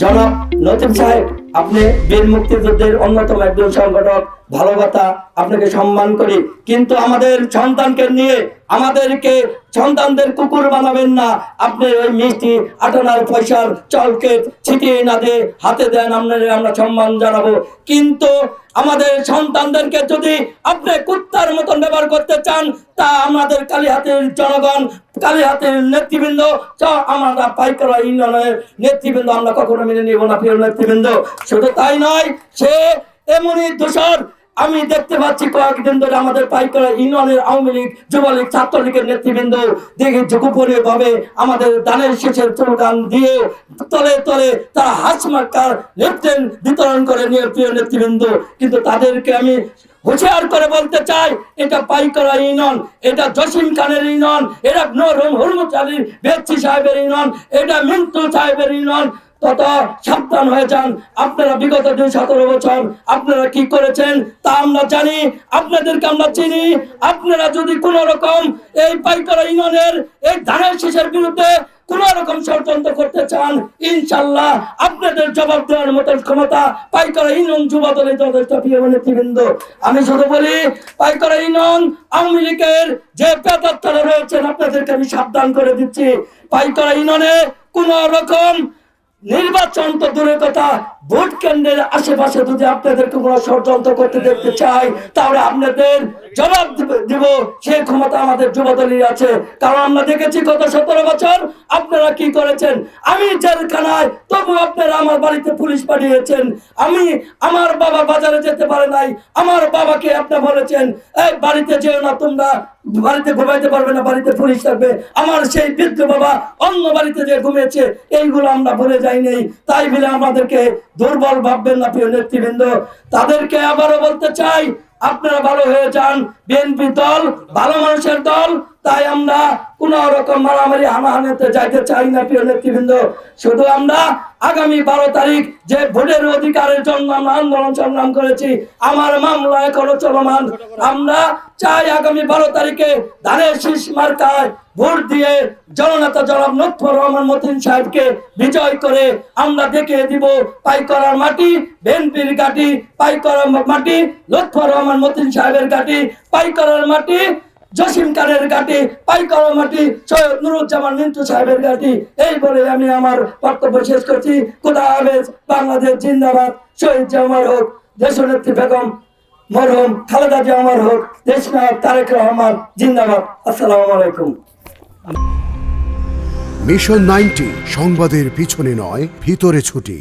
জনাব সাহেব, আপনি বীর মুক্তিযুদ্ধের অন্যতম একজন সংগঠক আপনাকে সম্মান করি। কিন্তু আমাদের সন্তানকে নিয়ে আমাদেরকে সন্তানদের কুকুর বানাবেন না। আপনি ওই মিষ্টি আটানার পয়সার চলকে ছিটিয়ে না দিয়ে হাতে দেন আপনাদের আমরা সম্মান জানাব। কিন্তু আমাদের সন্তানদেরকে যদি আপনি কুত্তার মতন ব্যবহার করতে চান, তা আমাদের কালীহাতের জনগণ কালীহাতের নেতৃবৃন্দ চ- আমরা পাইকারা ইউনিয়নের নেতৃবৃন্দ আমরা কখনো মেনে নিব না, প্রিয় নেতৃবৃন্দ। শুধু তাই নয়, সে এমনই দোষর আমি দেখতে পাচ্ছি কয়েকদিন ধরে আমাদের পাইকারা ইউনিয়নের আওয়ামী লীগ যুবলীগ ছাত্রলীগের নেতৃবৃন্দ। দেখে ঝুঁকুপুরে ভাবে আমাদের দানের শেষের স্লোগান দিয়ে তলে তলে তারা হাস মার্কার লেফটেন বিতরণ করে নিয়ে প্রিয় নেতৃবৃন্দ। কিন্তু তাদেরকে আমি হুঁশিয়ার করে বলতে চাই, এটা পাইকরা ইউনিয়ন, এটা জসিম খানের ইউনিয়ন, এটা নরম হরমত আলীর বেচ্ছি সাহেবের ইউনিয়ন, এটা মিন্টু সাহেবের ইউনিয়ন তত সাবধান হয়ে যান। আপনারা বিগত দুই সতেরো বছর আপনারা কি করেছেন তা আমরা জানি, আপনাদেরকে আমরা চিনি। আপনারা যদি রকম এই পাইকরা ইউনিয়নের এই ধানের বিরুদ্ধে কোন রকম ষড়যন্ত্র করতে চান, ইনশাল্লাহ আপনাদের জবাব দেওয়ার মতো ক্ষমতা পাইকরা ইউনিয়ন যুব দলের যথেষ্ট প্রিয় নেতৃবৃন্দ। আমি শুধু বলি, পাইকরা ইউনিয়ন আওয়ামী লীগের যে রয়েছেন, আপনাদেরকে আমি সাবধান করে দিচ্ছি। পাইকরা ইউনিয়নে কোন রকম নির্বাচন তো দূরের কথা। ভোট কেন্দ্রের আশেপাশে যদি আপনাদেরকে কোনো ষড়যন্ত্র করতে দেখতে চাই, তাহলে আপনাদের জবাব দিব- সেই ক্ষমতা আমাদের যুবদলের আছে। কারণ আমরা দেখেছি গত সতেরো বছর আপনারা কি করেছেন? আমি জেলখানায় তবু আপনারা আমার বাড়িতে পুলিশ পাঠিয়েছেন। আমি আমার বাবা বাজারে যেতে পারে নাই, আমার বাবাকে আপনি বলেছেন, এই বাড়িতে যেও না তোমরা, বাড়িতে ঘুমাইতে পারবে না, বাড়িতে পুলিশ থাকবে। আমার সেই বৃদ্ধ বাবা অন্য বাড়িতে যে ঘুমিয়েছে, এইগুলো আমরা ভুলে যাই নাই তাই বলে আমাদেরকে দুর্বল ভাববেন না, প্রিয় নেতৃবৃন্দ। তাদেরকে আবারও বলতে চাই, আপনারা ভালো হয়ে যান। বিএনপি দল, ভালো মানুষের দল তাই আমরা কোন রকম মারামারি, হানাহানিতে যাইতে চাই না, প্রিয় নেতৃবৃন্দ। শুধু আমরা আগামী বারো তারিখ যে ভোটের অধিকারের জন্য আমরা আন্দোলন সংগ্রাম করেছি, আমার মামলা এখনও চলমান। আমরা চাই আগামী বারো তারিখে ধানের শীষ মার্কায় ভোট দিয়ে জননেতা জনাব লুৎফর রহমান মতিন সাহেবকে বিজয় করে আমরা দেখে দিব পাইকরার মাটি বেনপির গাটি, পাইকরার মাটি লুৎফর রহমান মতিন সাহেবের গাটি, পাইকরার মাটি জসিম খানের ঘাটি, পাইকরা মাটি, সৈয়দ নুরুজ্জামান মিন্টু সাহেবের ঘাটি। এই বলে আমি আমার বক্তব্য শেষ করছি। খুদা হাফেজ, বাংলাদেশ জিন্দাবাদ। শহীদ জামার হোক, দেশনেত্রী বেগম মরহম খালেদা জিয়া আমার হোক দেশ নায়ক তারেক রহমান জিন্দাবাদ। আসসালামু আলাইকুম। মিশন নাইনটি, সংবাদের পিছনে নয়, ভিতরে ছুটি।